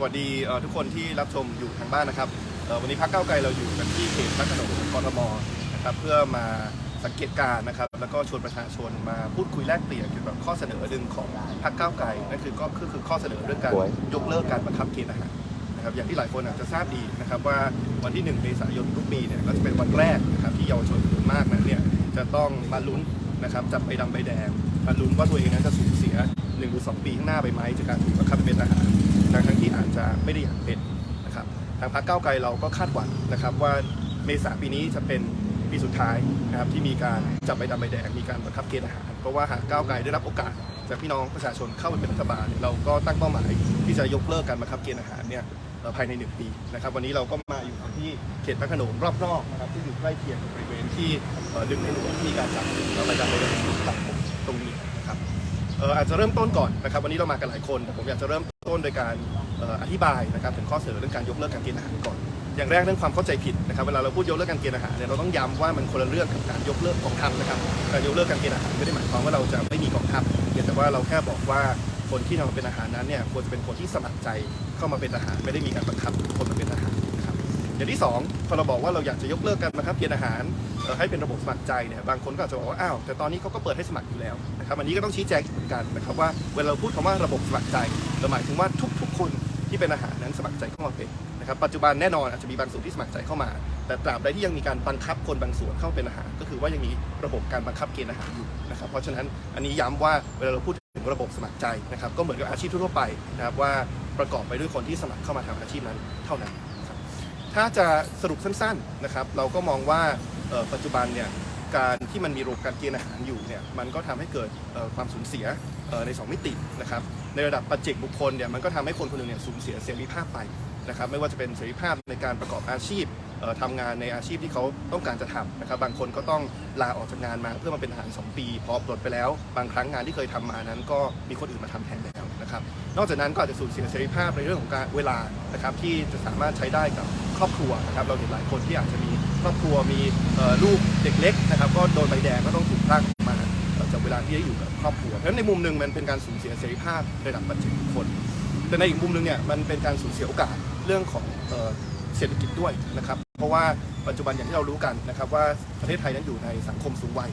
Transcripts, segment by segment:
สวัสดีทุกคนที่รับชมอยู่ทางบ้านนะครับวันนี้พักเก้าไกลเราอยู่กันที่เขตพระขนงกรทมนะครับเพื่อมาสังเกตการณ์นะครับ แล้วก็ชวนประชาชนมาพูดคุยแลกเปลี่ยนเกี่ยวกับข้อเสนอหนึ่งของพรรคก้าวไกลนั่นคือก็คือข้อเสนอเรื่องการยกเลิกการบังคับเกณฑ์อาหารนะครับอย่างที่หลายคนอาจจะทราบดีนะครับว่าวันที่1เมษายนทุกปีเนี่ยก็จะเป็นวันแรกนะครับที่เยาวชนจำนวนมากนั้นเนี่ยจะต้องมาลุ้นนะครับจับใบดำใบแดงมาลุ้นว่าตัวเองนั้นจะสูญ เสีย1หรือ2ปีข้างหน้าไปไหมจากการถูกบังคับเป็นทหารทั้งทั้งที่อาจจะไม่ได้อยากเป็นนะครับทางพรรคก้าวไกลเราก็คาดหวังนะครับว่าเมษาปีนี้จะเป็นปีสุดท้ายนะครับที่มีการจับใบดำใบแดงมีการบังคับเกณฑ์อาหารเพราะว่าหากก้าวไกลได้รับโอกาสจากพี่น้องประชาชนเข้ามาเป็นรัฐบาลเราก็ตั้งเป้าหมายที่จะยกเลิกการบังคับเกณฑ์อาหารเนี่ยภายในหนึ่งปีนะครับ วันนี้เราก็มาอยู่ที่เขตพระขนงรอบๆนะครับที่อยู่ใกล้เคียงบริเวณที่ดึงในหลวงที่มีการจับใบดำใบแดงตัดผมตรงนี้ อ่ออาจจะเริ่มต้นก่อนนะครับวันนี้เรามากันหลายคนแต่ผมอยากจะเริ่มต้นโดยการอธิบายนะครับถึงข้อเสนอเรื่องการยกเลิกการเกณฑ์อาหารก่อน อย่างแรกเรื่องความเข้าใจผิดนะครับเวลาเราพูดยกเลิกการเกณฑ์อาหารเนี่ยเราต้องย้ำว่ามันคนละเรื่องกับการยกเลิกกองทัพนะครับการยกเลิกการเกณฑ์อาหารไม่ได้หมายความว่าเราจะไม่มีกองทัพเพียงแต่ว่าเราแค่บอกว่าคนที่ทำมาเป็นอาหารนั้นเนี่ยควรจะเป็นคนที่สมัครใจเข้ามาเป็นอาหารไม่ได้มีการบังคับคนมาเป็นอาหาร อย่างที่สองพอเราบอกว่าเราอยากจะยกเลิกการบังคับเกณฑ์อาหารให้เป็นระบบสมัครใจเนี่ยบางคนก็อาจจะบอกว่าอ้าวแต่ตอนนี้เขาก็เปิดให้สมัครอยู่แล้วนะครับอันนี้ก็ต้องชี้แจงกเหมือนกันนะครับว่าเวลาเราพูดคำว่าระบบสมัครใจเราหมายถึงว่าทุกๆ คนที่เป็นอาหารนั้นสมัครใจเข้ามาเป็นนะครับปัจจุบันแน่นอนอาจจะมีบางส่วนที่สมัครใจเข้ามา แต่ตราบใดที่ยังมีการบังคับคนบางส่วนเข้าเป็นอาหาร ก็คือว่ายังมีระบบการบังคับเกณฑ์อาหารอยู่นะครับเพราะฉะนั้นอันนี้ย้ำว่าเวลาเราพูดถึงระบบสมัครใจนะครับก็เหมือนกับอาชีพทั่วไปนะครับว่าประกอบไปด้วยคนที่สมัครเข้ามาทำอาชีพนั้นเท่านั้น ถ้าจะสรุปสั้นๆนะครับ เราก็มองว่าปัจจุบันเนี่ยการที่มันมีระบบการเกณฑ์อาหารอยู่เนี่ยมันก็ทำให้เกิดความสูญเสียเอ่อใน 2 มิตินะครับในระดับปัจเจกบุคคลเนี่ยมันก็ทำให้คนคนหนึ่งเนี่ยสูญเสียเสรีภาพไปนะครับ ไม่ว่าจะเป็นเสรีภาพในการประกอบอาชีพเอ่อทำงานในอาชีพที่เขาต้องการจะทำนะครับ บางคนก็ต้องลาออกจากงานมาเพื่อมาเป็นทหาร2ปีพอปลดไปแล้ว บางครั้งงานที่เคยทำมานั้นก็มีคนอื่นมาทำแทนแล้ว นะครับนอกจากนั้นก็อาจจะสูญเสียเสรีภาพในเรื่องของการเวลานะครับที่จะสามารถใช้ได้กับครอบครัวนะครับเราเห็นหลายคนที่อาจจะมีครอบครัวมีลูกเด็กเล็กนะครับก็โดนใบแดงก็ต้องถูกพรากมาเอ่อจากเวลาที่ได้อยู่กับครอบครัวเพราะฉะนั้นในมุมหนึ่งมันเป็นการสูญเสียเสรีภาพในระดับปัจเจกบุคคลแต่ในอีกมุมหนึ่งเนี่ยมันเป็นการสูญเสียโอกาสเรื่องของเศรษฐกิจด้วยนะครับเพราะว่าปัจจุบันอย่างที่เรารู้กันนะครับว่าประเทศไทยนั้นอยู่ในสังคมสูงวัย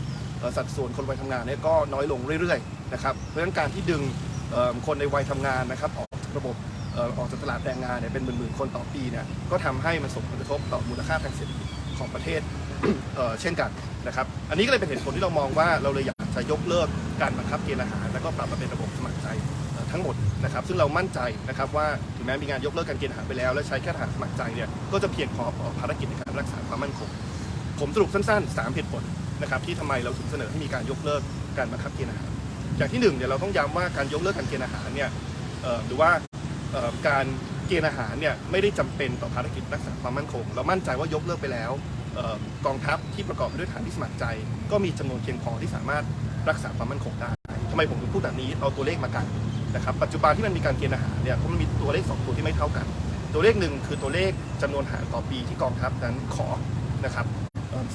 สัดส่วนคนวัยทำงานเนี่ยก็น้อยลงเรื่อยๆนะครับเพราะฉะนั้นการที่ดึง คนในวัยทำงานนะครับออกระบบออกจากตลาดแรงงานเนี่ยเป็นหมื่นๆคนต่อปีเนี่ยก็ทำให้มันส่งผลกระทบต่อมูลค่าทางเศรษฐกิจของประเทศเช่นกันนะครับอันนี้ก็เลยเป็นเหตุผลที่เรามองว่าเราเลยอยากจะยกเลิกการบังคับเกณฑ์อาหาร แล้วก็ปรับมาเป็นระบบสมัครใจทั้งหมดนะครับซึ่งเรามั่นใจนะครับว่าถึงแม้มีการยกเลิกการเกณฑ์ทหารไปแล้ว และใช้แค่ทหารสมัครใจเนี่ยก็จะเพียงพอต่อภารกิจในการรักษาความมั่นคงผมสรุปสั้นๆ 3 เหตุผลนะครับที่ทำไมเราถึงเสนอให้มีการยกเลิกการบังคับเกณฑ์อาหาร อย่างที่หนึ่งเนี่ยเราต้องย้ำว่าการยกเลิกการเกณฑ์อาหารเนี่ยหรือว่าการเกณฑ์อาหารเนี่ยไม่ได้จำเป็นต่อภารกิจรักษาความมั่นคง เรามั่นใจว่ายกเลิกไปแล้วออกองทัพที่ประกอบไปด้วยทหารที่สมัครใจ ก็มีจำนวนเพียงพอที่สามารถรักษาความมั่นคงได้ทำไมผมถึงพูดแบบนี้เอาตัวเลขมากันนะครับปัจจุบันที่มันมีการเกณฑ์อาหารเนี่ยเพราะมันมีตัวเลข 2 ตัวที่ไม่เท่ากัน ตัวเลขหนึ่งคือตัวเลขจำนวนทหารต่อปีที่กองทัพนั้นขอนะครับ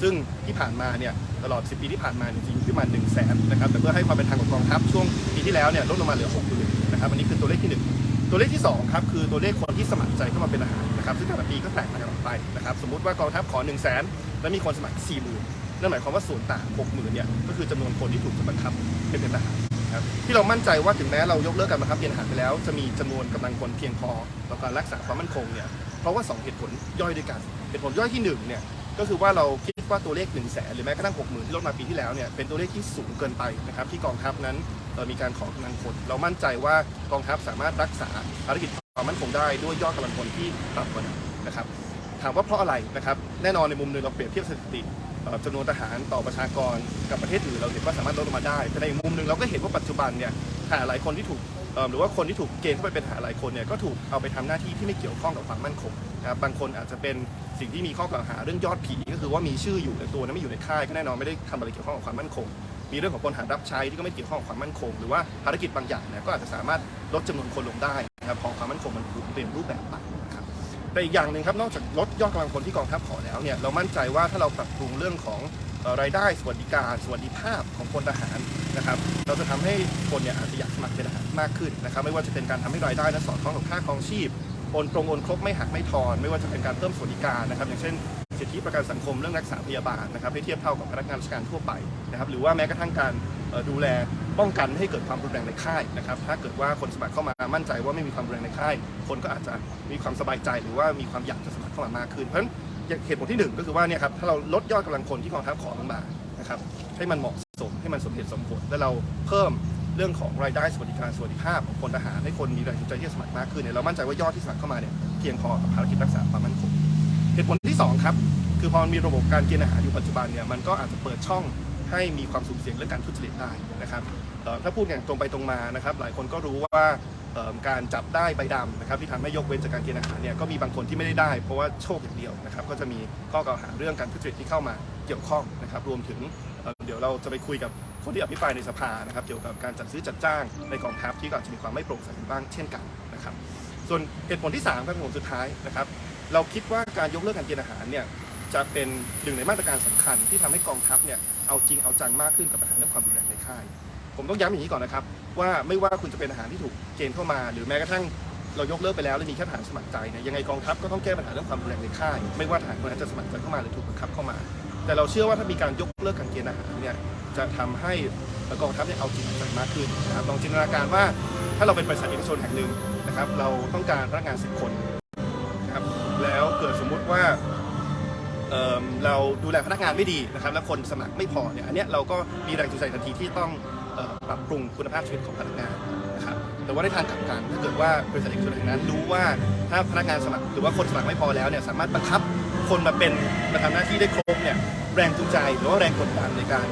ซึ่งที่ผ่านมาเนี่ย ตลอด 10 ปีที่ผ่านมาจริงๆอยู่ที่ประมาณ1 0 0 0 0แสนนะครับแต่เพื่อให้ความเป็นธรรมกับกองทัพช่วงปีที่แล้วเนี่ยลดลงมาเหลือ6 0 0 0 0นะครับอันนี้คือตัวเลขที่ 1 ตัวเลขที่2ครับคือตัวเลขคนที่สมัครใจเข้ามาเป็นอาหารนะครับซึ่งแต่ละปีก็แตกต่างกันออกไปนะครับสมมติว่ากองทัพขอ 1 0 0 0 0แสนและมีคนสมัคร 4 0,000นั่นหมายความว่าส่วนต่าง 60,000เนี่ยก็คือจำนวนคนที่ถูกบังคับให้เป็นทหารครับที่เรามั่นใจว่าถึงแม้เรายกเลิกการบังคับเกณฑ์อาหารไปแล้ว จะมีจำนวนกำลังคนเพียงพอต่อการรักษาความมั่นคงเนี่ยเพราะว่า 2 เหตุผลย่อยด้วยกัน เหตุผลย่อยที่1เนี่ยก็คือว่าเราคิด ว่าตัวเลข1นึ่งแสนหรือแม้กระทั่ง6 0,000ที่ลดมาปีที่แล้วเนี่ยเป็นตัวเลขที่สูงเกินไปนะครับที่กองทัพนั้นเอ่อมีการขอกำลังคนเรามั่นใจว่ากองทัพสามารถรักษาภารกิจความมั่นคงได้ด้วยยอดกำลังคนที่ต่ำกว่านั้นนะครับถามว่าเพราะอะไรนะครับแน่นอนในมุมหนึ่งเราเปรียบเทียบสถิติจำนวนทหารต่อประชากรกับประเทศอื่นเราเห็นว่าสามารถลดลงมาได้ แต่ในมุมหนึ่งเราก็เห็นว่าปัจจุบันเนี่ยหารหลายคนที่ถูก หรือว่าคนที่ถูกเกณฑ์เข้าไปเป็นทหารหลายคนเนี่ยก็ถูกเอาไปทำหน้าที่ที่ไม่เกี่ยวข้องกับความมั่นคงนะครับบางคนอาจจะเป็นสิ่งที่มีข้อกล่าวหาเรื่องยอดผีก็คือว่ามีชื่ออยู่แต่ตัวนั้นไม่อยู่ในค่ายก็แน่นอนไม่ได้ทำอะไรเกี่ยวข้องกับความมั่นคง มีเรื่องของพลทหารรับใช้ที่ก็ไม่เกี่ยวข้องกับความมั่นคง หรือว่าภารกิจบางอย่างเนี่ยก็อาจจะสามารถลดจำนวนคนลงได้นะครับพอความมั่นคงมันเปลี่ยนรูปแบบไปนะครับแต่อีกอย่างหนึ่งครับนอกจากลดยอดกำลังคนที่กองทัพขอแล้วเนี่ยเรามั่นใจว่าถ้าเราปรับปรุงเรื่องของรายได้สวัสดิการสวัสดิภาพของพลทหารนะครับ เราจะทำให้คนเนี่ยอาจจะอยากสมัครเป็นทหาร มากขึ้นนะครับไม่ว่าจะเป็นการทำให้รายได้นั้นสอดคล้องกับค่าครองชีพโอนตรงโอนครบไม่หักไม่ทอน ไม่ว่าจะเป็นการเพิ่มสวัสดิการนะครับ อย่างเช่นสิทธิประกันสังคมเรื่องรักษาพยาบาลนะครับให้เทียบเท่ากับพนักงานราชการทั่วไปนะครับหรือว่าแม้กระทั่งการดูแลป้องกันไม่ให้เกิดความรุนแรงในค่ายนะครับถ้าเกิดว่าคนสมัครเข้ามามั่นใจว่าไม่มีความรุนแรงในค่าย คนก็อาจจะมีความสบายใจหรือว่ามีความอยากจะสมัครเข้ามามากขึ้นเพราะฉะนั้นเหตุผลที่หนึ่งก็คือว่าเนี่ยครับถ้าเราลดยอดกำลังคนที่กองทัพขอลงมานะครับให้มันเหมาะสมให้มันสมเหตุสมผลและเราเพิ่ม เรื่องของรายได้สวัสดิการสวัสดิภาพของพลทหารให้คนมีแรงจูงใจที่จะสมัครมากขึ้นเนี่ยเรามั่นใจว่ายอดที่สมัครเข้ามาเนี่ยเพียงพอกับภารกิจรักษาความมั่นคงเหตุผลที่สองครับคือพอมันมีระบบการเกณฑ์อาหารอยู่ปัจจุบันเนี่ยมันก็อาจจะเปิดช่องให้มีความสุ่มเสี่ยงเรื่องการทุจริตได้นะครับถ้าพูดอย่างตรงไปตรงมานะครับ หลายคนก็รู้ว่าการจับได้ใบดำนะครับที่ทำให้ยกเว้นจากการเกณฑ์อาหารเนี่ยก็มีบางคนที่ไม่ได้ได้ เพราะว่าโชคอย่างเดียวนะครับก็จะมีข้อกล่าวหาเรื่องการทุจริตที่เข้ามาเกี่ยวข้องนะครับรวมถึง เดี๋ยวเราจะไปคุยกับคนที่อภิปรายในสภานะครับเกี่ยวกับการจัดซื้อจัดจ้างในกองทัพที่ก็อาจจะมีความไม่โปร่งใสบ้างเช่นกันนะครับ ส่วนเหตุผลที่3ครับผมสุดท้ายนะครับ เราคิดว่าการยกเลิกการเกณฑ์อาหารเนี่ยจะเป็นหนึ่งในมาตรการสำคัญที่ทำให้กองทัพเนี่ยเอาจริงเอาจังมากขึ้นกับปัญหาเรื่องความรุนแรงในค่าย ผมต้องย้ำอย่างนี้ก่อนนะครับ ว่าไม่ว่าคุณจะเป็นทหารที่ถูกเกณฑ์เข้ามา หรือแม้กระทั่งเรายกเลิกไปแล้วแล้วมีแค่ทหารสมัครใจเนี่ยยังไงกองทัพก็ต้องแก้ปัญหาเรื่องความรุนแรงในค่าย ไม่ว่าทหารคนนั้นจะสมัครใจเข้ามาหรือถูกบังคับเข้ามา แต่เราเชื่อว่าถ้ามีการยกเลิกการเกณฑ์อาหารเนี่ยจะทำให้กองทัพเนี่ยเอาจริงจังมากขึ้นนะครับลองจินตนาการว่าถ้าเราเป็นบริษัทเอกชนแห่งหนึ่งนะครับ เราต้องการพนักงานสิบคนนะครับแล้วเกิดสมมุติว่าเเราดูแลพนักงานไม่ดีนะครับ แล้วคนสมัครไม่พอเนี่ยอันเนี้ยเราก็มีแรงจูงใจทันทีที่ต้องปรับปรุงคุณภาพชีวิตของพนักงานนะครับแต่ว่าในทางกลับกันถ้าเกิดว่าบริษัทเอกชนแห่งนั้นรู้ว่าถ้าพนักงานสมัครหรือว่าคนสมัครไม่พอแล้วเนี่ยสามารถบังคับ คนมาเป็นมาทำหน้าที่ได้ครบเนี่ยแรงจูงใจหรือว่าแรงกดดันในการ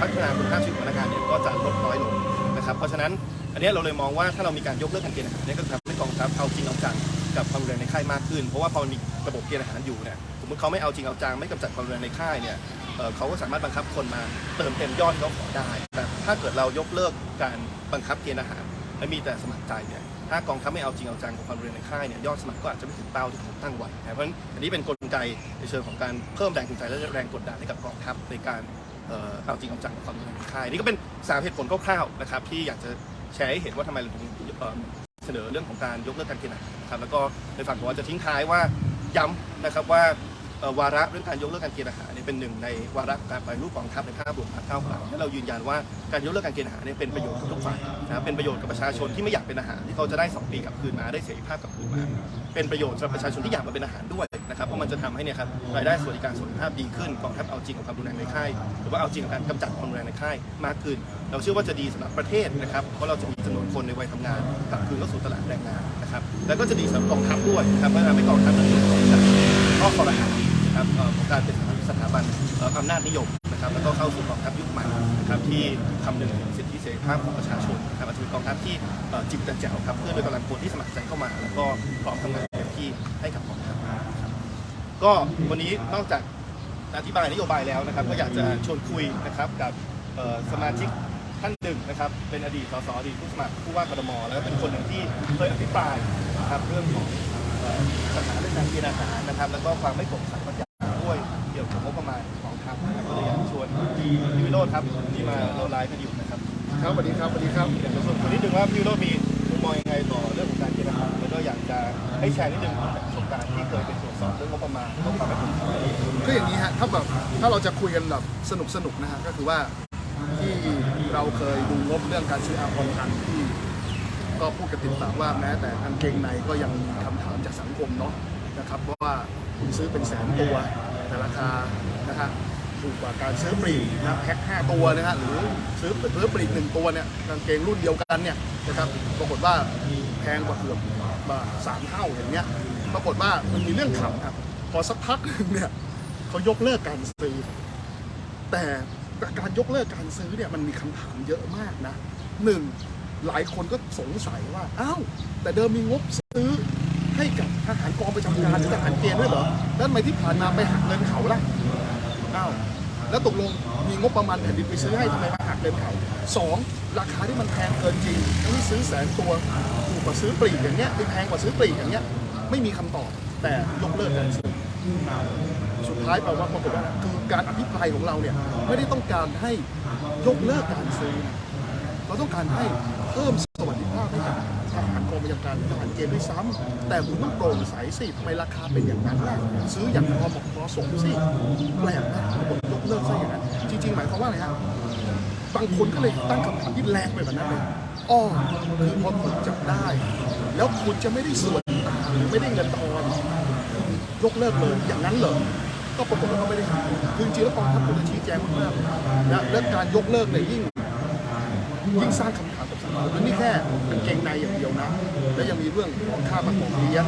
พัฒนาคุณภาพชีวิตพนักงานเนี่ยก็จะลดน้อยลงนะครับ เพราะฉะนั้นอันนี้เราเลยมองว่าถ้าเรามีการยกเลิกการเกณฑ์อาหารเนี่ยก็จะทำให้กองทัพเอาจริงเอาจังกับความรุนแรงในค่ายมากขึ้น เพราะว่าพอมีระบบเกณฑ์อาหารอยู่เนี่ยสมมติเขาไม่เอาจริงเอาจังไม่กำจัดความรุนแรงในค่ายเนี่ยเอ่อเขาก็สามารถบังคับคนมาเติมเต็มยอดที่เขาขอได้ แต่ถ้าเกิดเรายกเลิกการบังคับเกณฑ์อาหารและมีแต่สมัครใจเนี่ย ถ้ากองทัพไม่เอาจริงเอาจังกับความรุนแรงในค่ายเนี่ยยอดสมัครก็อาจจะไม่ถึงเป้าที่ผมตั้งไว้นะเพราะฉะนั้นอันนี้เป็นกลไกในเชิงของการเพิ่มแรงจูงใจและแรงกดดันให้กับกองทัพในการเอ่อเอาจริงเอาจังกับความรุนแรงในค่ายนี่ก็เป็นสามเหตุผลคร่าวๆนะครับที่อยากจะแชร์ให้เห็นว่าทำไมเราถึงเอ่อเสนอเรื่องของการยกเลิกการเกณฑ์อาหารนะครับแล้วก็ในฝั่งของเราจะทิ้งท้ายว่าย้ำนะครับว่า วาระเรื่องการยกเลิกการเกณฑ์อาหารเนี่ยเป็นหนึ่งในวาระการปฏิรูปกองทัพในภาพรวมของก้าวไกลและเรายืนยันว่าการยกเลิกการเกณฑ์อาหารเนี่ยเป็นประโยชน์กับทุกฝ่ายนะครับเป็นประโยชน์กับประชาชนที่ไม่อยากเป็นอาหารที่เขาจะได้สองปีกลับคืนมาได้เสรีภาพกลับคืนมาเป็นประโยชน์สำหรับประชาชนที่อยากมาเป็นอาหารด้วยนะครับเพราะมันจะทำให้เนี่ยครับรายได้สวัสดิการสุขภาพดีขึ้นกองทัพเอาจริงกับความรุนแรงในค่ายหรือว่าเอาจริงกับการกำจัดความรุนแรงในค่ายมากขึ้น เราเชื่อว่าจะดีสำหรับประเทศนะครับเพราะเราจะมีจำนวนคนในวัยทำงานกลับคืนเข้าสู่ตลาดแรงงานนะครับแล้วก็จะดีสำหรับกองทัพด้วยนะครับเพราะทำให้กองทัพนั้นเป็นของจากข้อคอรหา ของการเป็นสถาบันอำนาจนิยมนะครับแล้วก็เข้าสู่กองทัพยุคใหม่นะครับที่คำนึงถึงสิทธิเสรีภาพของประชาชนนะครับอาจจะเป็นกองทัพที่จิตแจ๋วครับเพื่อโดยกำลังพลที่สมัครใจเข้ามา แล้วก็พร้อมทำงานเต็มที่ให้กับกองทัพนะครับก็วันนี้นอกจากอธิบายนโยบายแล้วนะครับ ก็อยากจะชวนคุยนะครับกับสมาชิกท่านหนึ่งนะครับเป็นอดีตสสอดีตผู้สมัครผู้ว่ากทมแล้วก็เป็นคนหนึ่งที่เคยอภิปรายนะครับเรื่องของเอ่อปัญหาเรื่องการกณฑ์อาหารนะครับ แล้วก็ความไม่โปร่งใส รจน์ครับที่มาเราไลฟ์กันอยู่นะครับครับสวัสดีครับสวัสดีครับอยากจะชวนคุยนิดนึงว่าพี่วิโรจน์มีมุมมองยังไงต่อเรื่องของการเกณฑ์อาหารแล้วก็อยากจะให้แชร์นิดนึงจากประสบการณ์ที่เคยเป็นตรวจสอบเรื่องงบประมาณแล้วก็ความไม่โปร่งใสคืออย่างนี้ฮะถ้าแบบถ้าเราจะคุยกันแบบสนุกสนุกๆนะฮะก็คือว่าที่เราเคยดูงบเรื่องการซื้ออาภรณ์พันธุ์ที่ ก็พูดกันติดปากว่าแม้แต่กางเกงในก็ยังมีคำถามจากสังคมเนาะนะครับเพราะว่าคุณซื้อเป็นแสนตัวแต่ราคานะฮะ ถูกกว่าการซื้อปลีกนะแพ็คห้าตัวนะฮะหรือซื้อซื้อปลีกหนึ่งตัวเนี่ยกางเกงรุ่นเดียวกันเนี่ยนะครับปรากฏว่าแพงกว่าเกือบสามเท่าอย่างเงี้ยปรากฏว่ามันมีเรื่องขำครับพอสักพักหนึ่งเนี่ยเขายกเลิกการซื้อ แต่การยกเลิกการซื้อเนี่ยมันมีคำถามเยอะมากนะหนึ่งหลายคนก็สงสัยว่าอ้าวแต่เดิมมีงบซื้อให้กับทหารกองประจำการหรือทหารเกณฑ์ด้วยเหรอแล้วทำไมที่ผ่านมาไปหักเงินเขาล่ะอ้าว แล้วตกลงมีงบประมาณแผ่นดินไปซื้อให้ทำไมมาหักเงินเขาสองราคาที่มันแพงเกินจริงทั้งที่ซื้อแสนตัวถูกกว่าซื้อปลีกอย่างเงี้ยไปแพงกว่าซื้อปลีกอย่างเงี้ยไม่มีคำตอบแต่ยกเลิกการซื้อสุดท้ายแปลว่าปรากฏว่าคือการอภิปรายของเราเนี่ยไม่ได้ต้องการให้ยกเลิกการซื้อ เราต้องการให้เพิ่ม การการทหารเกณฑ์ด้วยซ้ำแต่คุณต้องโปร่งใสสิทำไมราคาเป็นอย่างนั้นล่ะซื้ออย่างพอบอกพอสมสิแปลกนะบทยกเลิกซะอย่างนั้นจริง ๆ หมายความว่าอะไรฮะบางคนก็เลยตั้งคำถามที่แรงไปแบบนั้นเลยอ้อคือพอถูกจับได้ แล้วคุณจะไม่ได้ส่วนหรือไม่ได้เงินทอนยกเลิกเลยอย่างนั้นเหรอก็ปรากฏว่าเขาไม่ได้ทำคือจริงแล้วกองทัพควรจะชี้แจงมากๆนะและการยกเลิกเนี่ยยิ่งยิ่งสร้างคำถามกับ มันไม่แค่กางเกงในอย่างเดียวนะ และยังมีเรื่องของค่าประกอบเลี้ยง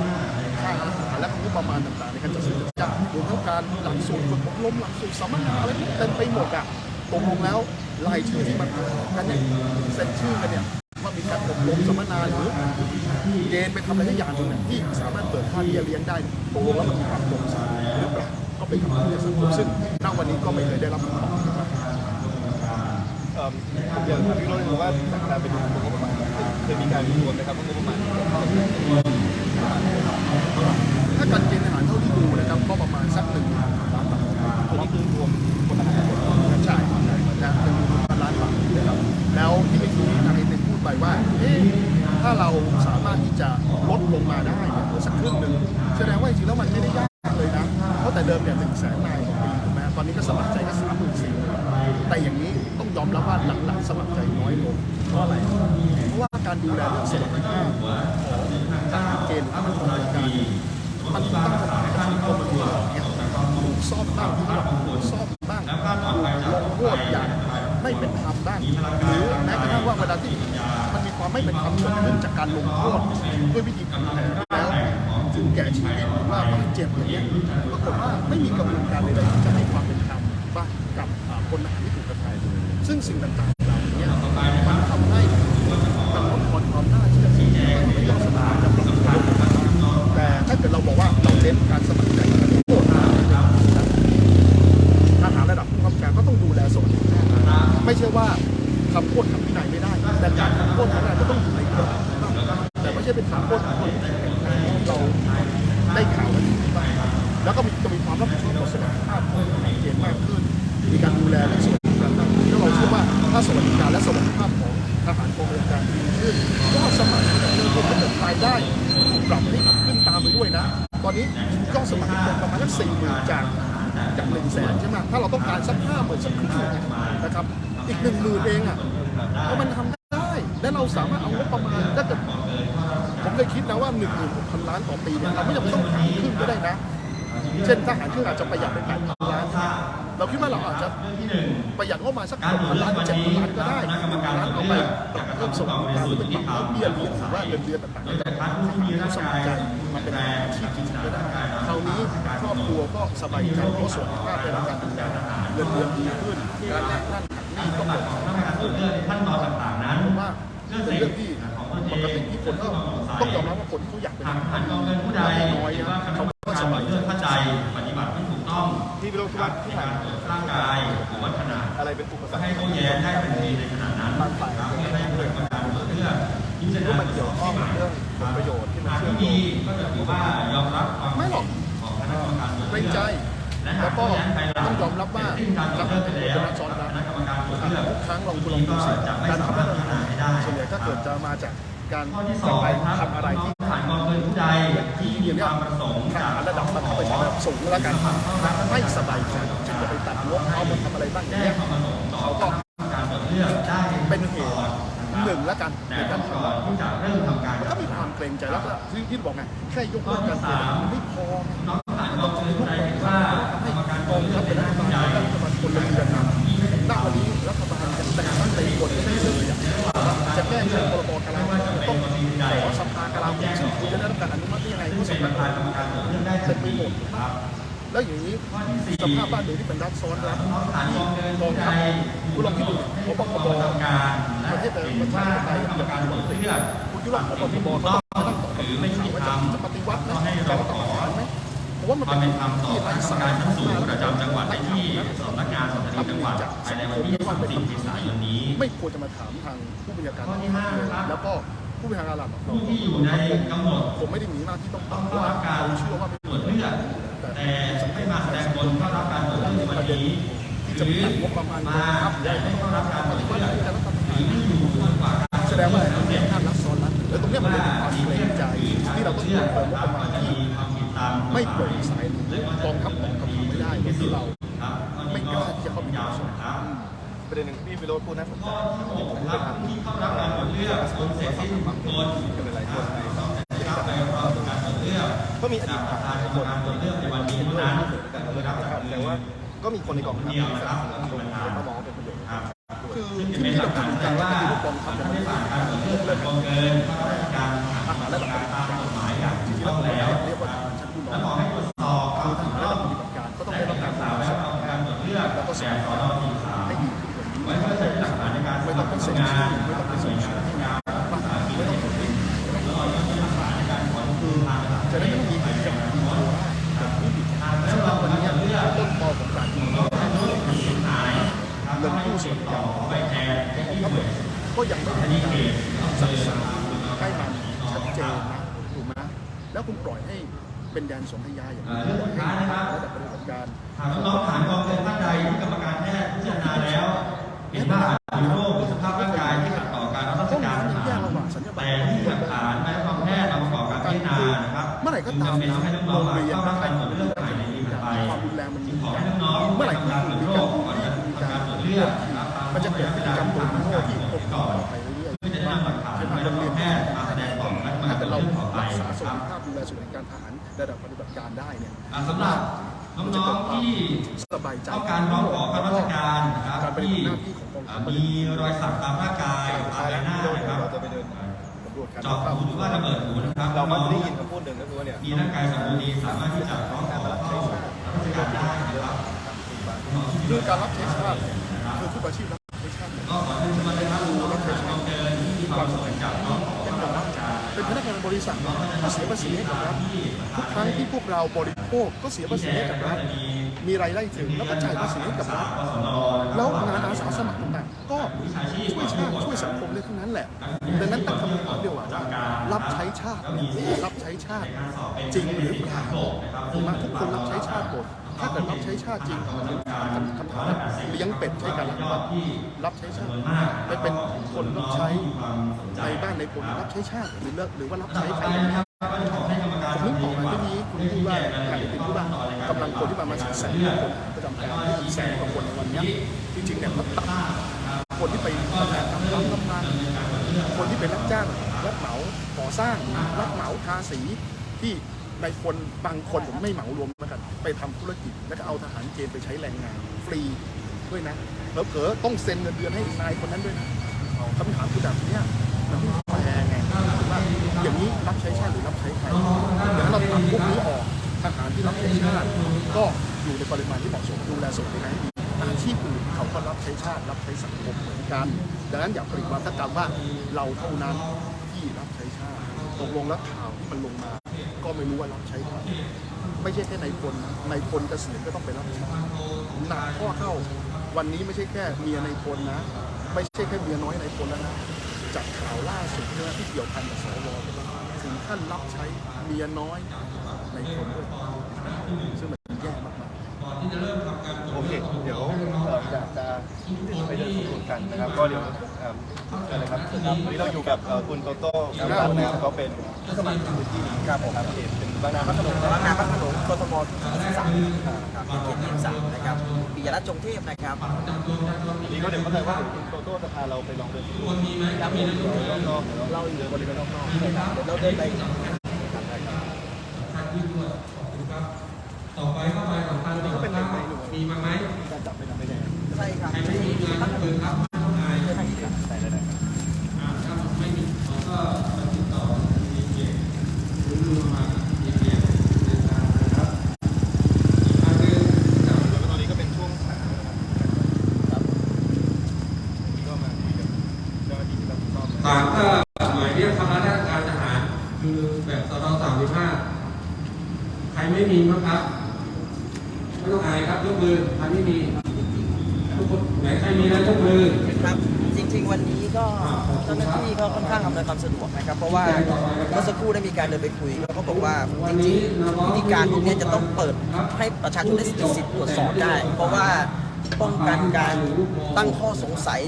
ค่าอาหารและงบประมาณต่างๆในการจัดซื้อจัดจ้างรวมทั้งการหลักสูตรฝึกอบรมหลักสูตรสัมมนาอะไรเต็มไปหมดอะตกลงแล้วรายชื่อที่มันกันเนี่ยเซ็นชื่อกันเนี่ยว่ามีการอบรมสัมมนาหรือเกณฑ์ไปทำอะไรสักอย่างหนึ่งเนี่ยที่สามารถเปิดค่าเบี้ยเลี้ยงได้ตกลงแล้วมันมีความโปร่งใสหรือเปล่าก็เป็นคำถามในสังคมซึ่งณวันนี้ก็ไม่เคยได้รับคำตอบ อย่างพี่โรจน์บอกว่าจากการไปดูงบประมาณเคยมีการรวมนะครับว่างบประมาณถ้าการเกณฑ์ทหารเท่าที่ดูนะครับก็ประมาณสักหนึ่งล้านบาทนนี้คือรวมคนทหารทั้งหมดใช่ใช่นะหนึ่งพันล้านบาทนะครับแล้วที่เมื่อกี้ทางเอ็นพูดไปว่าเอ๊ะถ้าเราสามารถที่จะลดลงมาได้เนี่ยเหลือสักครึ่งหนึ่งแสดงว่าจริงๆแล้วมันไม่ได้ยากเลยนะเพราะแต่เดิมเนี่ยหนึ่งแสนนายต่อปีถูกไหมตอนนี้ก็สมัครใจ การลงโทษด้วยวิธีการแผลแล้วถึงแก่ชีวิตหรือว่าบาดเจ็บอย่างเงี้ยปรากฏว่าไม่มีกระบวนการใดๆที่จะให้ความเป็นธรรมบ้างกับคนทหารที่ถูกกระทำซึ่งสิ่งต่างๆเหล่านี้มันทำให้มันลดทอนความน่าเชื่อถือไม่อมสถานจะปรับปรุงแต่ถ้าเกิดเราบอกว่าเราเน้นการสมัครใจกันโทษทหารระดับผู้กำกับการก็ต้องดูแลส่วัสดิภาพไม่ใช่ว่าทำโทษทำ งล้านเอาไปปรับเพิ่มสวัสดิการหรือเป็นปรับเพิ่มเบี้ยเลี้ยงหรือว่าเงินเดือนต่างๆให้กับทหารผู้สมัครใจมาเป็นอาชีพจริงๆก็ได้คราวนี้ครอบครัวก็สบายใจเพราะสวัสดิภาพได้รับการดูแลเงินเดือนดีขึ้นการหักนั่นหักนี่ก็ปลอดภัยมากขึ้นขั้นตอนต่างๆนั้นผมว่าเป็นเรื่องที่ปกติที่คนก็ต้องยอมรับว่าคนที่เขาอยากเป็นทหารท่านกองเงินผู้ใดน้อยคิดว่านะคณะกรเขารมก็การสบายเลืใจอกเข้าใจปฏิบัติไม่ถูกต้องที่พี่โรจน์คิดว่าที่ผ่านร่างกายหรือว่าขนาดอะไรเป็นอุปสรรคให้เขาแย้งได้ทันทีในขณะนั้น บางฝ่ายครับไม่ได้เกิดกรรมการเพื่อพิจารที่ณามันเกี่ยวข้องกับเรื่องผลประโยชน์ที่มันเชื่อมโยงก็จะถือว่ายอมรับความไม่หรอกของคณะกรรมการเกรงใจแล้วก็ต้องยอมรับว่าการรับเลือกไปแล้วการซ้อนรับคณะกรรมการตรวจเลือกทุกครั้งลองคุณลองดูสิการทำรัฐประหารส่วนใหญ่ถ้าเกิดจะมาจากการข้อที่สองไปครับทำอะไรที่ผ่านกองเงินผู้ใดที่มีความประสงค์ทหารระดับมันเข้าไปใช้ระดับสูงแล้วกันไม่สบายใจจะไปตัดงบเอามาทำอะไรบ้างอย่างเงี้ยความประสงค์เขาก็ การตรวจเลือกได้ เป็นเหตุ หนึ่งแล้วกันในแต่การก่ทำอนที่จะเริ่มทำการมันก็มีความเกรงใจแล้วก็ที่ที่บอกไงแค่ยกเลิกการเกณฑ์มันไม่พอน้องต่างกองเงินผู้ใดเห็นว่าให้กองทัพเป็นรัฐบาลรัฐบาลคนละเรือนนำณวันนี้รัฐบาลยังแต่งตั้งในคนไม่ได้เลยอะจะแก้ไขพรบกลาโหมต้องขอสภากลาโหมซึ่งคุณจะได้รับการอนุมัติได้ยังไงก็เป็นสปภาระธานกรรมการตรวจเลือกได้เต็ทัมนไปทีหมดครับแล้วอย่างนี้สภาพบ้านเมืองที่เป็นรัฐซ้อนรัฐผ่านที่กองเงิ ผู้งใดทัพคุณลองคิดดูพบกบทำการและประเทศเป็นประชาธิปไตยกรรมการตรวจเลือคุณคิดว่าพบกบเขาต้องตั้งต่อหรือไม่ยุติธรรมปฏิวัติไหมก็ให้เราต่ต่อความเป็นธรรมต่อที่กรไร้รมการชั้นสูงประจำจังหวัดได้ที่สำนักงานสถานีจังหวัดภายในวันที่30เมษายนนี้ ไม่ควรจะมาถามทางผู้บัญชาการข้อที่ห้าครับแล้วก็ผู้บัญชากาหลักของเราผู้ที่อยู่ในกำหนดผมไม่ได้มีหน้าที่ต้องต้องรับการเชื่อว่าไม่ตรวจเลือกแต่ไม่มาแสดงตนเข้ารับการตรวจเลือกในวันนี้ จะมีงบประมาณมาครับและไม่เข้ารับการตรวจปฏิเลืวัอกติจะรัฐประหหารือรไม่อำนาการแสดงว่าเป็นการรักซ้อนรัฐแล้วตรงเนี้ยมันเป็นความเกรงใจที่เราต้องเปิดงบประมาณที่ไม่โปร่งใสกองทัพของกำลังไม่ได้ที่เราไม่กล้าที่จะเข้าไปยุ่งส่วนอืมประเด็นหนึ่งที่พี่วิโรจน์พูดนะ คนในกองทัพที่สนับสนุนตรงนี้ก็มองว่าเป็นประโยชน์คือที่นี่เราพูดถึงการว่าปฏิรูปกองทัพเนี่ยไม่ได้การเลือกเลือกเกินทหารระดับปฏิบัติการจริงๆแล้วเรียกว่าทห ก็ตามจึงจำเป็นต้องให้น้องๆมาเข้ารับการตรวจเลือกภายในปีถัดไปความรุนแรงมันมีขอให้น้องๆเมื่อไหร่ที่ทำการคุตรณวจมีโรการคก่อนที่จะมีทำกาการรตรวจเลือกนะครับมันจะเกิดพฤติกรรมโดมิโนที่พบต่อไปเรื่อยเพื่อจะได้นำหลักฐานเช่นไปโรรับงเรียนแพแพททย์ย์มาแสดงต่อและมาถ้าตรเกิวดจเราต่อไปรักษานะสควัรับสดิภาพดูแลสวัสดิการทหารระดับปฏิบัติการได้เนี่ยอ่าสำหรับน้องๆที่สบายใจต้องการร้องขอรับราชการนะครับการปฏิที่บัติหน้าที่ของกองทัพมีรอยสักตามร่างกายตามใบหน้านะครับ เราจะไปเดินสำรวจการเจาะหูหรือว่าระเบิดหูนะครับเรามักน้จะองได้ยินคำพูดหนึ่งก็คือว่าเนี่ยๆมีร่างกายสมบูรณ์ดีสามารถที่จะร้องขอเข้ารับราชการได้นะครับคือการรับใช้ชาติคือทุกอาชีพ เป็นพนักงานบริษัทก็เสียภาษีให้กับรัฐทุกครั้งที่พวกเราบริโภคก็เสียภาษีให้กับรัฐมีรายได้ถึงแล้วก็จ่ายภาษีให้กับรัฐแล้วงานอาสาสมัครต่างๆก็ช่วยชาติช่วยสังคมได้ทั้งนั้นแหละดังนั้นตั้งคำถามเดียวว่ารับใช้ชาติรับใช้ชาติจริงหรือเปล่าทุกคนรับใช้ชาติหมด ถ้าเกิดรับใช้ชาติจริงคำถามเลี้ยงเป็ดใช้กันรับรับใช้ชาติไปเป็นคนรับใช้ในบ้านในคนรับใช้ชาติหรือเลิกหรือว่ารับใช้ใครผมนึกออกมาที่นี้คุณพูดว่าการเป็นพูดว่ากำลังคนที่ประมาณแสนคนประจำการที่แสนกว่าคนในวันนี้จริงๆเนี่ยมันตัดคนที่ไปทำงานกับปั๊มน้ำมันคนที่เป็นรับจ้างรับเหมาก่อสร้างรับเหมาทาสีที่ ในคนบางคนผมไม่เหมารวมแล้วกันไปทำธุรกิจแล้วก็เอาทหารเกณฑ์ไปใช้แรงงานฟรีด้วยนะแล้วเผลอๆต้องเซ็นเงินเดือนให้นายคนนั้นด้วยนะคำถามคือแบบเนี้ยมันไม่แฟร์ไงว่าอย่างนี้รับใช้ชาติหรือรับใช้ใครเดี๋ยวเราตัดพวกนี้ออกทหารที่รับใช้ชาติก็อยู่ในปริมาณที่เหมาะสมดูแลส่วนที่ไหนอาชีพอื่นเขาก็รับใช้ชาติรับใช้สังคมเหมือนกันดังนั้นอย่าผลิวัฒกรรมว่าเราเท่านั้นที่รับใช้ชาติตกลงแล้วข่าวที่มันลงมา ก็ไม่รู้ว่ารับใช้ใครไม่ใช่แค่ในายพลนะในายพลเกษียณก็ต้องไปรับใช้หนักข้อเข้า วันนี้ไม่ใช่แค่เมียในายพลนะ ไม่ใช่แค่เมียน้อยในายพลแล้วนะจากข่าวล่าสุดเนี่ยที่เกี่ยวพันกับสวถึงขั้นรับใช้เมียน้อยในายพลด้วยซึ่งมันแย่มากๆโอเคเดี๋ยวเอ่ออยาก จะไปเดินสำรวจกันนะครับ ก็เดี๋ยวเอ่อเชิญเลยครับวันนี้เราอยู่กับเอ่อคุณโตโต้ครับนะครับเขาเป็นผู้สมัครพื้นที่ครับผมครับเขตเป็นบางนาพัฒนงบางนาพระโขนงกทมที่23ครับเป็นเขต23นะครับปิยรัตน์จงเทพนะครับวันนี้ก็เดี๋ยวเข้าใจว่าคุณโตโต้จะพาเราไปลองเดินสำรวจครับผมรอบๆเราอยู่บริเวณรอบๆเดี๋ยวเราเดินไปต่อไปเข้าไปสำคัญต่อเป็นไหมมีมาไหม การจับไม่ทำไม่ได้ ใช่ครับ ใครไม่มี คือครับนายใส่ได้ครับอ่าถ้าไม่มีเขาก็ติดต่อทีเกียรหรือดูมาทีเกียรเดินทางนะครับอีกอันหนึ่งจากตอนนี้ก็เป็นช่วงเช้านะครับครับนี่ก็มาคุยกับเจ้าหน้าที่ที่รับผิดชอบศาลก็หมายเรียกคำร้องราชการทหารคือแบบสตสามสิบห้าใครไม่มีมั้งครับไม่ต้องอายครับยกมือใครไม่มี ไหนใครมีแล้วยกมือ ครับจริงๆ วันนี้ก็เจ้าหน้าที่ก็ค่อนข้างอำนวยความสะดวกนะครับ เพราะว่าเมื่อสักครู่ได้มีการเดินไปคุยแล้วก็บอกว่าจริงๆวิธีการพวกนี้จะต้องเปิดให้ประชาชนได้สิทธิ์ตรวจสอบได้ เพราะว่าจ ป้องกันการตั้งข้อสงสัย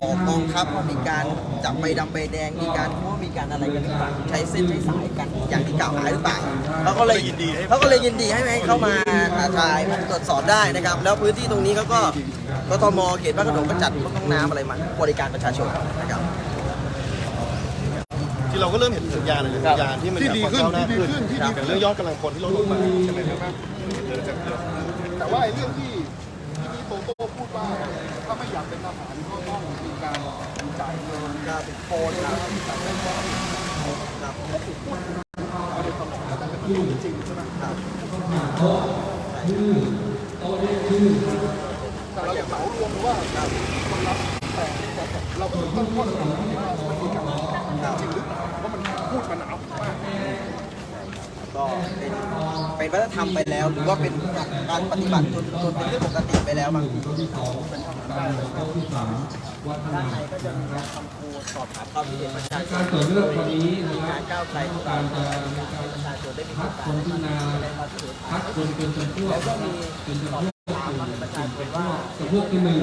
ต่อกองทัพว่ามีการจับใบดำใบแดงมีการว่ามีการอะไรกันหรือเปล่าใช้เส้นใช้สายกันอย่างที่กล่าวหาหรือเปล่าเขาก็เลยยินดีให้ เขาก็เลยยินดีให้ให้เข้ามาถ่ายตรวจสอบได้นะครับ แล้วพื้นที่ตรงนี้เขาก็กทมเขตพระโขนงก็จัดรถน้องน้ำอะไรมาบริการประชาชนนะครับที่เราก็เริ่มเห็นสัญญาณเลยสัญญาณที่มันที่ดีขึ้นก้าวหน้าที่ดีขึ้นที่ดีขึ้นอย่างเรื่องยอดกำลังพลที่ลดลงมาใช่ไหมครับเดินจากเดิมแต่ว่าไอ้เรื่องที่ที่นี่ โตโต้พูดว่าถ้าไม่อยากเป็นทหารก็ต้องมีการจ่ายเงินการเป็นโฟนนะมีการเล่นบอลครับก็ถูกพูดมาโดยตลอดแต่เป็นเรื่องจริงใช่ไหมครับแต่เราอยากเหมารวมว่ามันรับแต่เราก็ต้องตั้งข้อสังเกตว่ามันมีการจริงหรือเปล่าว่ามันพูดมันหนาวมากก็เป็น เป็นวัฒนธรรมไปแล้ว หรือว่าเป็นการปฏิบัติจนจนเป็นเรื่องปกติไปแล้วบางทีด้านในก็จะมีการทำโพลสอบถามความคิดเห็นประชาชกานรตรวจเลือกวันนี้นะมีครักาบรก้าวไกลที่การจะมีการประชาชนได้มีพัโอกคนที่นาได้มาเสนอพักคนเป็นจำพวกแล้วก็มีเป็นจำพวกถามมาประชาชนว่าจำพวกที่หนึ่ง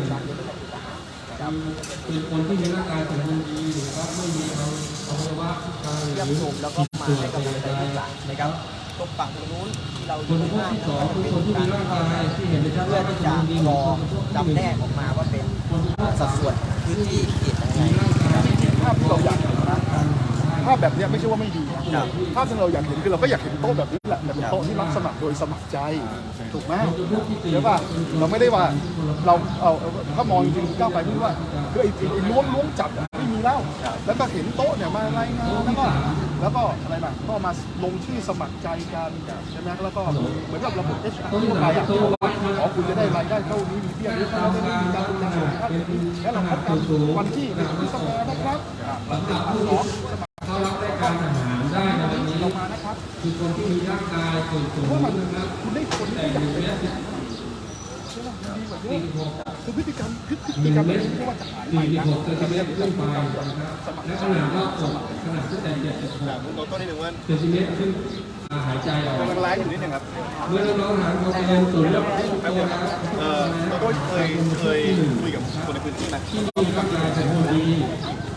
เป็นคนที่มีร่างกายสมบูรณ์ดีหรือว่าไม่มีเอาอวัยวะทางหเยี่ยมชมแล้วก็มาให้กำลังใจลูกหลานนะครับ ตรงฝั่งตรงนู้นที่เราอยู่ในบ้างนะอกเป็นการเพื่อที่จะรอจำแนกออกมาว่าเป็นสัดส่วนพื้นที่เขตยังไงนะครับ ภาพที่เราอยากเห็นนะภาพแบบเนี้ยไม่ใช่ว่าไม่ดีนะภาพที่เราอยากเห็นคือเราก็อยากเห็นโต๊ะแบบนี้แหละแบบโต๊ะที่รับสมัครโดยสมัครใจ ถูกไหมใช่ป่ะเราไม่ได้ว่าเราเอาเอาถ้ามองจริงๆก้าวไปไม่ว่าคือไอ้ไอ้ไอ้ล้วงล้วงจับอะไม่มีแล้ว แล้วก็เห็นโต๊ะเนี่ยมารายงานแล้วก็ แล้วก็อะไรบ้างก็มาลงชื่อสมัครใจกันใช่ไหมแล้วก็เหมือนกับระบบ HR ทั่วไปอะขอคุณจะได้รายได้เท่านี้มีเบี้ยนี้เท่านี้มีการดูแลสุขภาพอย่างนี้แล้วเราคัดกันวันที่หนึ่งพฤษภานะครับอ่าวันที่สองสมัครเขารับราชการทหารได้ในวันนี้เรามานะครับคือคนที่มีร่างกายส่วนสูงเพราะมันนะครับคุณได้คนที่แต่ไม่หอยากนึ่งเป็นเมตรใช่ไหมดีกว่าเยอะคือพฤติกรรมพฤติกรรมเมแบบตรนี้ไม่ว่าจะหายไปสี่สิบนะหกเซนติเมตรขึ้นไปสมัครและขนาดรอบอกขนาดขึ้นแต่เจ็ดสิบหถากมคุณโตต้นิดนึงว่าเซนติเมตรขึ้นอ่าหายใจออกกำลังไลฟ์อยู่นิดนึงครับ เมื่อน้องหารเขาเรียนศูนย์เลือกให้ทุกตัวเออโต้เคยเคยคุยกับคนในพื้นที่ไหมที่มีร่างกายสมบูรณ์ดี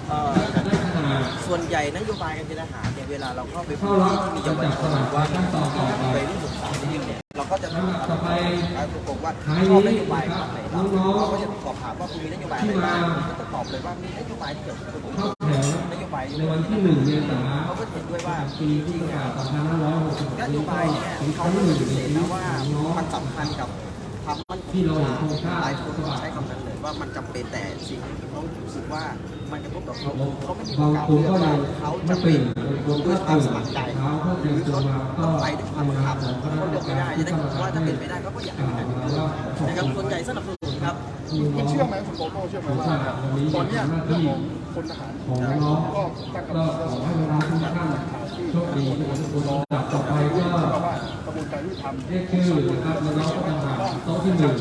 เอ่อได้ขนาดส่วนใหญ่นโยบายการเป็นทหารเนี่ยเวลาเราเข้าไปพื้นที่มีเยาวชนหรือว่าไปที่สงสารนิดนึงเนี่ย เราก็จะถามการปรากฏว่าชอบนโยบายแบบไหนเราเขาก็จะสอบถามว่าคุณมีนโยบายอะไรบ้างก็จะตอบเลยว่ามีนโยบายที่เกี่ยวกับผมนโยบายในวันที่หนึ่งเมษายนเขาก็เห็นด้วยว่าปีจพุทริธงๆศัอะกาช2560นโยบายเนี่ยเขารั้งก็หนึ่งปฏิเสธชีวินะว่ามันสำคัญกับความมั่นคงที่เราหลายคนใช้คำนั้น ว่ามันจำเป็นแต่สิ่งที่เขารู้สึกว่ามันกระทบต่อเขาเขาไม่มีโอบางกาสเลือกว่าเขาจะเป็นด้วยความสมัครใจหรือเขาต้องไปด้วยความบังคับเขาเลือกไม่ได้จะได้ว่าถ้าเป็นไปได้เขาก็อยากเป็นแบบนี้นะครับสนใหญ่สนับสนุนครับคุณเชื่อไหมคุณโตโต้เชื่อไหมว่าตอนนี้เรื่องของคนทหารก็ตั้งก็คำถามขอให้น้องทุกท่านโชคดีทุกคนดับต่อไปก็กระบวนการยุติธรรมเรียกชื่อนะครับแล้วน้องก็จะผ่านโต๊ะที่หนึ่ง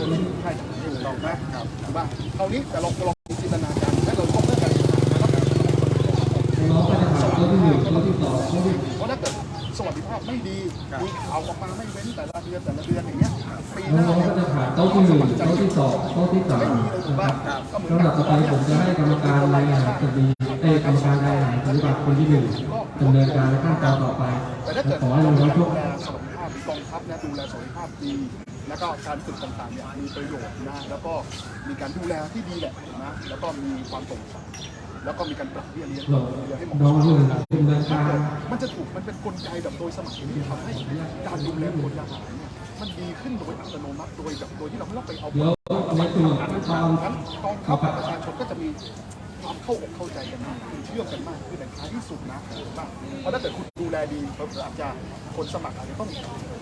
ถูกต้องไหมครับถูกป่ะคราวนี้แต่เราลองจินตนาการถ้าเราต้องเลือกการนะครับน้องก็จะผ่านโต๊ะที่หนึ่งโต๊ะที่สองโต๊ะที่เพราะถ้าเกิดสวัสดิภาพไม่ดีมีข่าวออกมาไม่เว้นแต่ละเดือนแต่ละเดือนอย่างเงี้ยปีหน้น้าองเนี่ยก็จะผ่านโต๊ะที่หนึ่งโต๊ะที่สองโต๊ะที่สามไม่มีเลยถูกนะคป่ะรับก็เหมือนลำดับต่อไปผมจะให้กรรมการรายงานคดีเอ้ยกรรมการรายงานปฏิบัติคนที่หนึ่งดำเนินการและขั้นตอนต่อไปแต่ถ้าเกิดขอให้น้องๆโชดูคแลสวัสดิภาพกองทัพนะดูแลสวัสดิภาพดี แล้วก็การฝึกต่างๆเนี่ยมีประโยชน์นะแล้วก็มีการดูแลที่ดีแหละนะแล้วก็มีความโปร่งใสแล้วก็มีการปรับเบี้ยเลี้ยงหลบเลี้ยงให้เหมาะน้องสที่มหนึ่งดำเนินการมันจะถูกมันเป็นกลไกแบบโดยสมัครใจที่ทำให้การดูแลคนทหารเนี่ยมันดีขึ้นโดยอัตโนมัติโดยแบบโดยที่เราไม่ต้องไปเอาเดี๋ยวในส่วนตอนนั้นกองทัพกับประชาชนก็จะมีความเข้าอกเข้าใจกันมากขึ้นเชื่อมกันมากขึ้นในท้ายที่สุดนะมากเพราะถ้าเกิดคุณดู แลดีเผื่ออาจจะคนสมัครอาจจะต้อง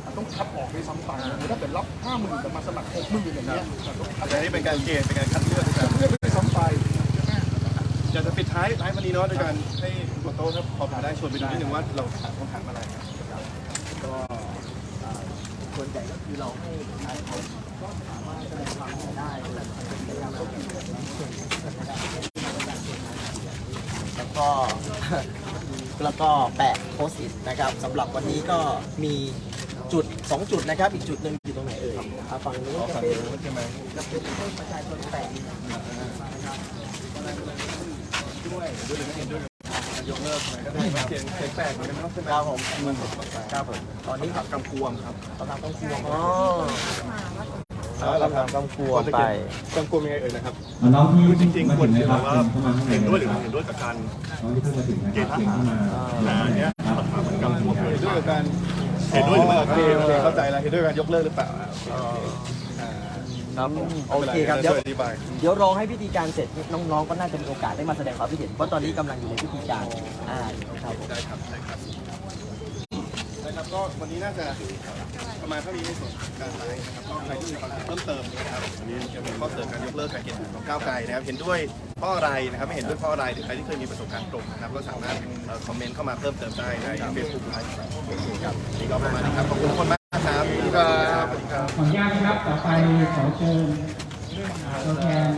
อาจจะต้องคัดออกด้วยซ้ำไปหรือถ้าเกิดรับห้าหมื่นแต่มาสมัครหกหมื่นอย่างเงี้ยอาจจะต้องคัดแต่นี่เป็นการเกณฑ์เป็นการคัดเลือกนะครับเลือกด้วยซ้ำไปอยากจะปิดท้ายท้ายวันนี้เนาะโดยการให้คุณโตโต้ครับพอพาได้ชวนไปดูนิดนึงว่าเราถามคำถามอะไรก็ส่วนใหญ่ก็คือเราให้ประชาชนก็สามารถแสดงความเห็นได้และพยายามลดหย่อนแล้วก็ แล้วก็แปะโพสต์อิทนะครับสำหรับวันนี้ก็มีจุด 2 จุดนะครับ อีกจุดหนึ่งอยู่ตรงไหนเอ่ยอ่าฝั่งนู้นอจะฝั่งเป็นนู้นใช่ไหมจะเป็นประชาชนแต่งด้วยด้วยหรือไม่เห็นด้วยกับยกเลิกไหมก็ได้เสียงเสียงแตกเหมือนกันเนาะใช่ไหมครับผมมันครับผมตอนนี้ขับกำกวมครับกำลังต้องควงอ๋อ แล้วเราทำกำกวมไปกำกวมยังไงเอ่ยนะครับน้องที่จริงๆควรถึงจะนะครับว่าเห็นด้วยหรือไม่เห็นด้วยกับการน้องที่เพิ่งมาถึงนะครับเชิญเข้ามันเนี้ยมันกำกวมเลยเห็นด้วยกับการเห็นด้วยหรือไม่โอเคโอเคเข้าใจแล้วเห็นด้วยกับการยกเลิกหรือเปล่าอะอ่าครับโอเคครับเดี๋ยวเดี๋ยวรอให้พิธีการเสร็จน้องๆก็น่าจะมีโอกาสได้มาแสดงความคิดเห็นเพราะตอนนี้กำลังอยู่ในพิธีการอ่าครับผมได้ครับได้ครับได้ครับ ก็วันนี้น่าจะประมาณเท่านี้ในส่วนของการไลฟ์นะครับก็ใครที่มีความเห็นเพิ่มเติมนะครับวันนี้จะมีข้อเสนอการยกเลิกการเกณฑ์ของก้าวไกลนะครับ เห็นด้วยเพราะอะไรนะครับไม่เห็นด้วยเพราะอะไรหรือใครที่เคยมีประสบการณ์ตรงนะครับก็สามารถคอมเมนต์เข้ามาเพิ่มเติมได้ในเฟซบุ๊กไลฟ์ครับนี่ก็ประมาณนี้ครับขอบคุณทุกคนมากครับครับขออนุญาตนะครับต่อไปขอเชิญตัวแทน